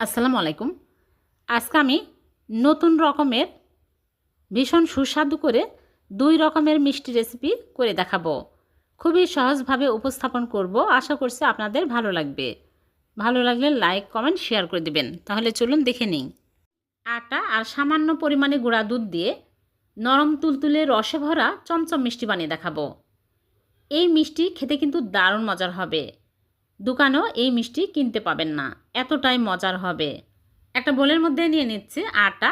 আসসালামু আলাইকুম। আজকে আমি নতুন রকমের ভীষণ সুস্বাদু করে দুই রকমের মিষ্টি রেসিপি করে দেখাবো। খুবই সহজভাবে উপস্থাপন করব। আশা করছি আপনাদের ভালো লাগবে। ভালো লাগলে লাইক কমেন্ট শেয়ার করে দিবেন। তাহলে চলুন দেখে নিই। আটা আর সামান্য পরিমাণে গুঁড়া দুধ দিয়ে নরম তুলতুলে রসে ভরা চমচম মিষ্টি বানিয়ে দেখাবো। এই মিষ্টি খেতে কিন্তু দারুণ মজার হবে। দোকানেও এই মিষ্টি কিনতে পাবেন না। এতটাই মজার হবে। একটা বোলের মধ্যে নিয়ে নিচ্ছি আটা,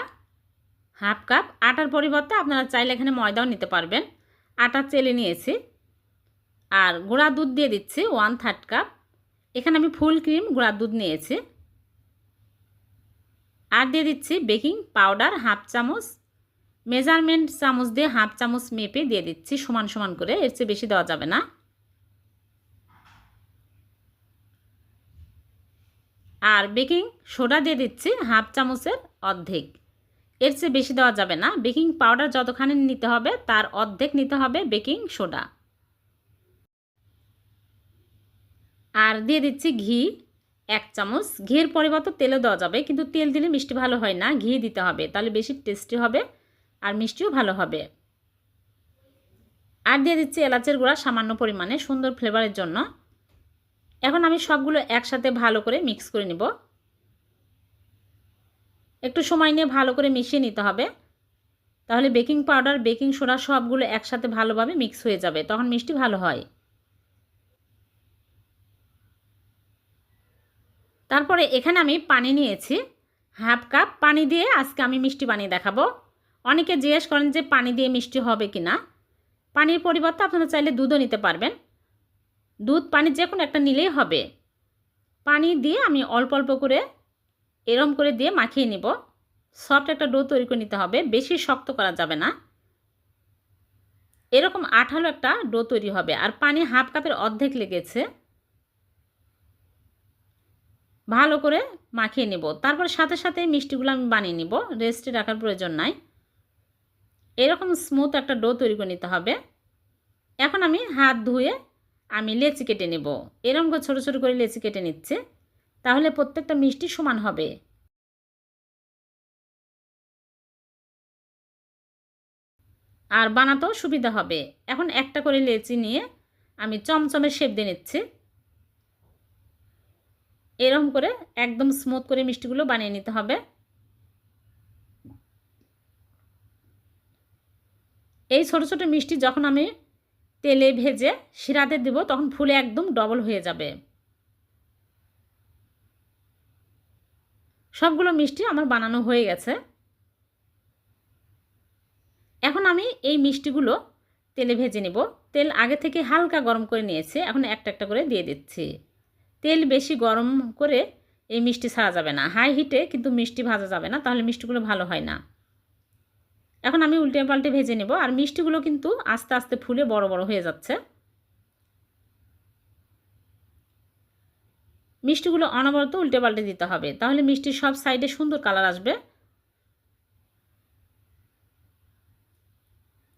হাফ কাপ। আটার পরিবর্তে আপনারা চাইলে এখানে ময়দাও নিতে পারবেন। আটা চেলে নিয়েছি। আর গুঁড়া দুধ দিয়ে দিচ্ছি ওয়ান থার্ড কাপ এখানে আমি ফুল ক্রিম গুঁড়া দুধ নিয়েছি। আর দিয়ে দিচ্ছি বেকিং পাউডার হাফ চামচ। মেজারমেন্ট চামচ দিয়ে হাফ চামচ মেপে দিয়ে দিচ্ছি। সমান সমান করে, এর চেয়ে বেশি দেওয়া যাবে না। আর বেকিং সোডা দিয়ে দিচ্ছি হাফ চামচের অর্ধেক। এর চেয়ে বেশি দেওয়া যাবে না। বেকিং পাউডার যতখানি নিতে হবে, তার অর্ধেক নিতে হবে বেকিং সোডা। আর দিয়ে দিচ্ছি ঘি, এক চামচ। ঘির পরিবর্তে তেলও দেওয়া যাবে, কিন্তু তেল দিলে মিষ্টি ভালো হয় না। ঘি দিতে হবে, তাহলে বেশি টেস্টি হবে আর মিষ্টিও ভালো হবে। আর দিয়ে দিচ্ছি এলাচের গুঁড়া সামান্য পরিমাণে, সুন্দর ফ্লেভারের জন্য। এখন আমি সবগুলো একসাথে ভালো করে মিক্স করে নিব। একটু সময় নিয়ে ভালো করে মিশিয়ে নিতে হবে। তাহলে বেকিং পাউডার বেকিং সোডা সবগুলো একসাথে ভালোভাবে মিক্স হয়ে যাবে, তখন মিষ্টি ভালো হয়। তারপরে এখানে আমি পানি নিয়েছি হাফ কাপ পানি দিয়ে আজকে আমি মিষ্টি বানিয়ে দেখাবো। অনেকে জিজ্ঞেস করেন যে পানি দিয়ে মিষ্টি হবে কি না পানির পরিবর্তে আপনারা চাইলে দুধও নিতে পারবেন। দুধ পানি যে কোনো একটা নিলেই হবে। পানি দিয়ে আমি অল্প অল্প করে এরম করে দিয়ে মাখিয়ে নিব। সফট একটা ডো তৈরি করে নিতে হবে, বেশি শক্ত করা যাবে না। এরকম আঠালো একটা ডো তৈরি হবে আর পানি হাফ কাপের অর্ধেক লেগেছে। ভালো করে মাখিয়ে নেব। তারপর সাথে সাথে মিষ্টিগুলো আমি বানিয়ে নিব, রেস্টে রাখার প্রয়োজন নাই। এরকম স্মুথ একটা ডো তৈরি করে নিতে হবে। এখন আমি হাত ধুয়ে আমি লেচি কেটে নেব। এরকম করে ছোটো ছোটো করে লেচি কেটে নিচ্ছে। তাহলে প্রত্যেকটা মিষ্টি সমান হবে। আর বানাতেও সুবিধা হবে। এখন একটা করে লেচি নিয়ে আমি চমচমের শেপ দিয়ে নিচ্ছি। এরকম করে একদম স্মুথ করে মিষ্টিগুলো বানিয়ে নিতে হবে। এই ছোট ছোট মিষ্টি যখন আমি তেলে ভেজে শিরাতে দেব, তখন ফুলে একদম ডবল হয়ে যাবে। সবগুলো মিষ্টি আমার বানানো হয়ে গেছে। এখন আমি এই মিষ্টিগুলো তেলে ভেজে নেব। তেল আগে থেকে হালকা গরম করে নিয়েছে, এখন একটা একটা করে দিয়ে দিচ্ছি। তেল বেশি গরম করে এই মিষ্টি ছাড়া যাবে না। হাই হিটে কিন্তু মিষ্টি ভাজা যাবে না, তাহলে মিষ্টিগুলো ভালো হয় না। এখন আমি উল্টে পাল্টে ভেজে নেব আর মিষ্টিগুলো কিন্তু আস্তে আস্তে ফুলে বড় বড় হয়ে যাচ্ছে। মিষ্টিগুলো অনবরত উল্টে পাল্টে দিতে হবে, তাহলে মিষ্টির সব সাইডে সুন্দর কালার আসবে।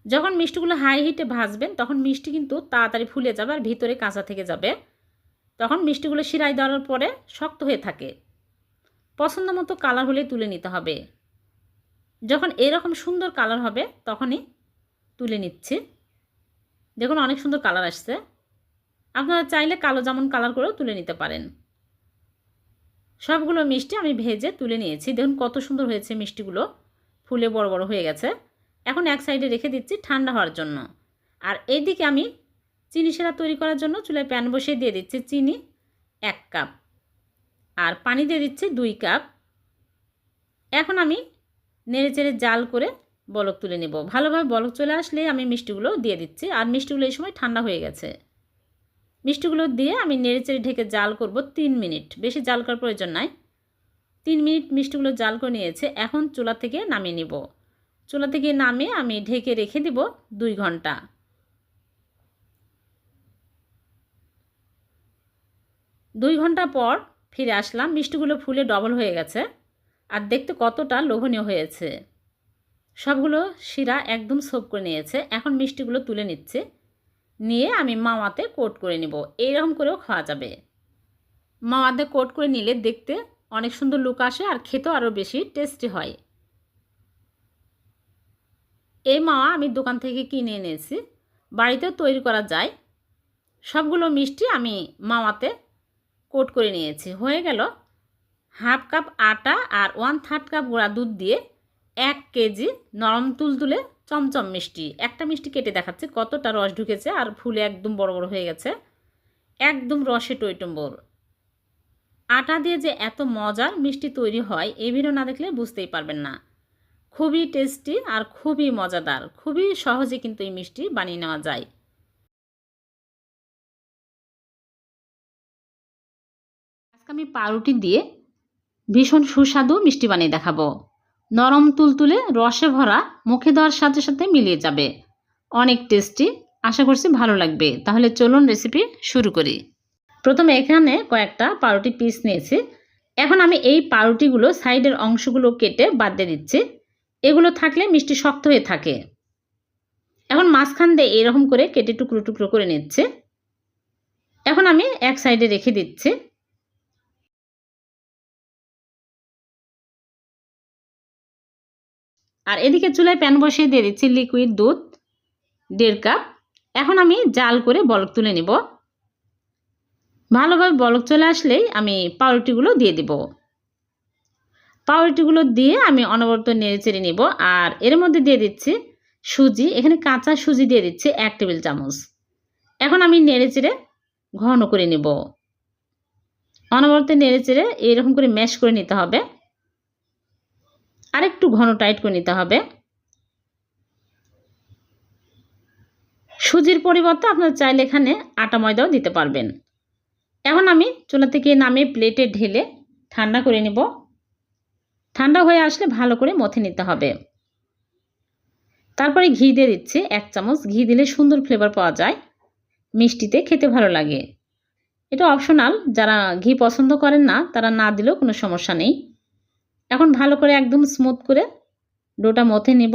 যখন মিষ্টিগুলো হাই হিটে ভাজবেন, তখন মিষ্টি কিন্তু তাড়াতাড়ি ফুলে যাবে আর ভিতরে কাঁচা থেকে যাবে। তখন মিষ্টিগুলো শিরাই দেওয়ার পরে শক্ত হয়ে থাকে। পছন্দ মতো কালার হলে তুলে নিতে হবে। যখন এরকম সুন্দর কালার হবে, তখনই তুলে নিচ্ছি। দেখুন অনেক সুন্দর কালার আসছে। আপনারা চাইলে কালো যেমন কালার করেও তুলে নিতে পারেন। সবগুলো মিষ্টি আমি ভেজে তুলে নিয়েছি। দেখুন কত সুন্দর হয়েছে মিষ্টিগুলো। ফুলে বড় বড় হয়ে গেছে। এখন এক সাইডে রেখে দিচ্ছি ঠান্ডা হওয়ার জন্য। আর এইদিকে আমি চিনি সেরা তৈরি করার জন্য চুলায় প্যান বসিয়ে দিয়ে দিচ্ছি চিনি এক কাপ আর পানি দিয়ে দিচ্ছি দুই কাপ এখন আমি নেড়ে চেড়ে জাল করে বলক তুলে নেব। ভালোভাবে বলক চলে আসলে আমি মিষ্টিগুলো দিয়ে দিচ্ছি। আর মিষ্টিগুলো এই সময় ঠান্ডা হয়ে গেছে। মিষ্টিগুলো দিয়ে আমি নেড়ে চেড়ে ঢেকে জাল করব তিন মিনিট। বেশি জাল করার প্রয়োজন নাই। তিন মিনিট মিষ্টিগুলো জাল করে নিয়েছে। এখন চুলা থেকে নামিয়ে নিব। চুলা থেকে নামিয়ে আমি ঢেকে রেখে দিব দুই ঘণ্টা। দুই ঘণ্টা পর ফিরে আসলাম। মিষ্টিগুলো ফুলে ডবল হয়ে গেছে। আর দেখতে কতটা লোভনীয় হয়েছে। সবগুলো শিরা একদম সোপ করে নিয়েছে। এখন মিষ্টিগুলো তুলে নিচ্ছে। নিয়ে আমি মাওয়াতে কোট করে নিব। এইরকম করেও খাওয়া যাবে। মাওয়াতে কোট করে নিলে দেখতে অনেক সুন্দর লুক আসে আর খেতেও আরও বেশি টেস্টি হয়। এই মাওয়া আমি দোকান থেকে কিনে এনেছি। বাড়িতেও তৈরি করা যায়। সবগুলো মিষ্টি আমি মাওয়াতে কোট করে নিয়েছি। হয়ে গেল। হাফ কাপ আটা আর ওয়ান থার্ড কাপ গোড়া দুধ দিয়ে এক কেজি নরম তুলতুলে চমচম মিষ্টি। একটা মিষ্টি কেটে দেখাচ্ছে, কতটা রস ঢুকেছে আর ফুলে একদম বড় বড় হয়ে গেছে। একদম রসে টইটম্বর। আটা দিয়ে যে এত মজার মিষ্টি তৈরি হয়, এই ভিডিও না দেখলে বুঝতেই পারবেন না। খুবই টেস্টি আর খুবই মজাদার। খুবই সহজে কিন্তু এই মিষ্টি বানিয়ে নেওয়া যায়। আজকে আমি পাউরুটি দিয়ে ভীষণ সুস্বাদু মিষ্টি বানিয়ে দেখাবো। নরম তুলতুলে রসে ভরা, মুখে দেওয়ার সাথে সাথে মিলিয়ে যাবে। অনেক টেস্টি আশা করছি ভালো লাগবে। তাহলে চলুন রেসিপি শুরু করি। প্রথমে এখানে কয়েকটা পাউরুটি পিস নিয়েছি। এখন আমি এই পাউরুটিগুলো সাইডের অংশগুলো কেটে বাদ দিয়ে দিচ্ছি। এগুলো থাকলে মিষ্টি শক্ত হয়ে থাকে। এখন মাঝখান দিয়ে এরকম করে কেটে টুকরো টুকরো করে নিচ্ছে। এখন আমি এক সাইডে রেখে দিচ্ছি। আর এদিকে চুলায় প্যান বসিয়ে দিয়ে দিচ্ছি লিকুইড দুধ, দেড় কাপ এখন আমি জাল করে বলক তুলে নিব। ভালোভাবে বলক চলে আসলেই আমি পাউরুটিগুলো দিয়ে দিব। পাউরুটিগুলো দিয়ে আমি অনবরত নেড়ে চেড়ে নিব। আর এর মধ্যে দিয়ে দিচ্ছি সুজি, এখানে কাঁচা সুজি দিয়ে দিচ্ছি এক টেবিল চামচ। এখন আমি নেড়ে চেড়ে ঘন করে নিব। অনবরত নেড়ে চেড়ে এরকম করে ম্যাশ করে নিতে হবে। আরেকটু ঘন টাইট করে নিতে হবে। সুজির পরিবর্তে আপনার চাইলে এখানে আটা ময়দাও দিতে পারবেন। এখন আমি চুলা থেকে নামিয়ে প্লেটে ঢেলে ঠান্ডা করে নেব। ঠান্ডা হয়ে আসলে ভালো করে মথে নিতে হবে। তারপরে ঘি দিয়ে দিচ্ছি এক চামচ। ঘি দিলে সুন্দর ফ্লেভার পাওয়া যায়। মিষ্টিতে খেতে ভালো লাগে। এটা অপশনাল যারা ঘি পছন্দ করেন না, তারা না দিলেও কোনো সমস্যা নেই। এখন ভালো করে একদম স্মুথ করে ডোটা মথে নেব।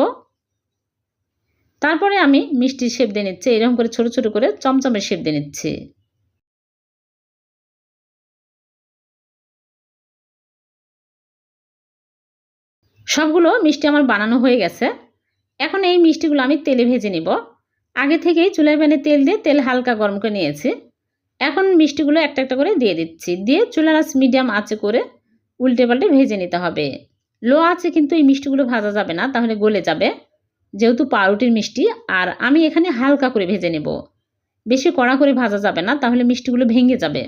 তারপরে আমি মিষ্টি শেপ দিয়ে নিচ্ছি, এরকম করে ছোট ছোট করে চমচমের শেপ দিয়ে নিচ্ছি। সবগুলো মিষ্টি আমার বানানো হয়ে গেছে। এখন এই মিষ্টিগুলো আমি তেলে ভেজে নিব। আগে থেকেই চুলায় প্যানে তেল দিয়ে তেল হালকা গরম করে নিয়েছি। এখন মিষ্টিগুলো একটা একটা করে দিয়ে দিচ্ছি। দিয়ে চুলার মিডিয়াম আঁচে করে উল্টে পাল্টে ভেজে নিতে হবে। লো আছে কিন্তু এই মিষ্টিগুলো ভাজা যাবে না, তাহলে গলে যাবে। যেহেতু পাউরুটির মিষ্টি, আর আমি এখানে হালকা করে ভেজে নেব। বেশি কড়া করে ভাজা যাবে না, তাহলে মিষ্টিগুলো ভেঙে যাবে।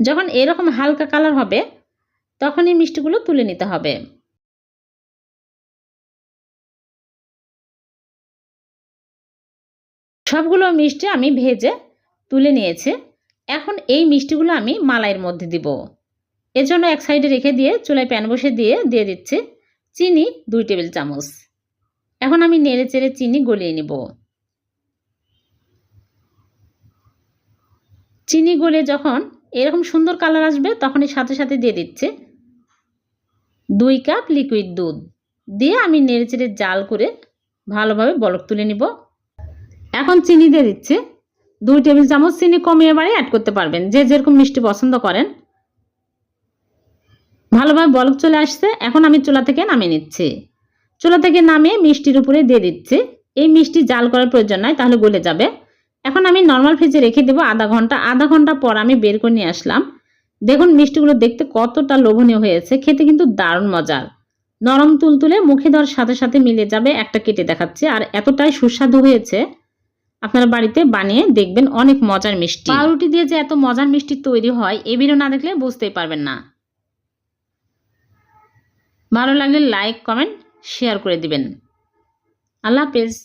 যখন এরকম হালকা কালার হবে তখন এই মিষ্টিগুলো তুলে নিতে হবে। সবগুলো মিষ্টি আমি ভেজে তুলে নিয়েছে। এখন এই মিষ্টিগুলো আমি মালাইয়ের মধ্যে দিব। এর জন্য এক সাইডে রেখে দিয়ে চুলায় প্যান বসে দিয়ে দিয়ে দিচ্ছি চিনি দুই টেবিল চামচ। এখন আমি নেড়ে চেড়ে চিনি গলিয়ে নিব। চিনি গলে যখন এরকম সুন্দর কালার আসবে, তখনই সাথে সাথে দিয়ে দিচ্ছে দুই কাপ লিকুইড দুধ। দিয়ে আমি নেড়ে চেড়ে জাল করে ভালোভাবে বলক তুলে নিব। এখন চিনি দিয়ে দিচ্ছে। দুই টেবিল চামচ চিনি কমিয়ে বাড়ি অ্যাড করতে পারবেন। যে যেরকম মিষ্টি পছন্দ করেন। ভালোভাবে বলক চলে আসছে। এখন আমি চুলা থেকে নামিয়ে নিচ্ছি। চুলা থেকে নামিয়ে মিষ্টির উপরে দিয়ে দিচ্ছি। এই মিষ্টি জাল করার প্রয়োজন নয় তাহলে গলে যাবে। এখন আমি নর্মাল ফ্রিজে রেখে দেবো আধা ঘণ্টা। আধা ঘণ্টা পর আমি বের করে নিয়ে আসলাম। দেখুন মিষ্টিগুলো দেখতে কতটা লোভনীয় হয়েছে। খেতে কিন্তু দারুণ মজার। নরম তুলতুলে মুখে দেওয়ার সাথে সাথে মিলে যাবে একটা কেটে দেখাচ্ছে। আর এতটাই সুস্বাদু হয়েছে। আপনারা বাড়িতে বানিয়ে দেখবেন অনেক মজার মিষ্টি। পাউরুটি দিয়ে যে এত মজার মিষ্টি তৈরি হয়, এ ভিডিও না দেখলে বুঝতেই পারবেন না। ভালো লাগলে লাইক কমেন্ট শেয়ার করে দিবেন। আল্লাহ হাফেজ।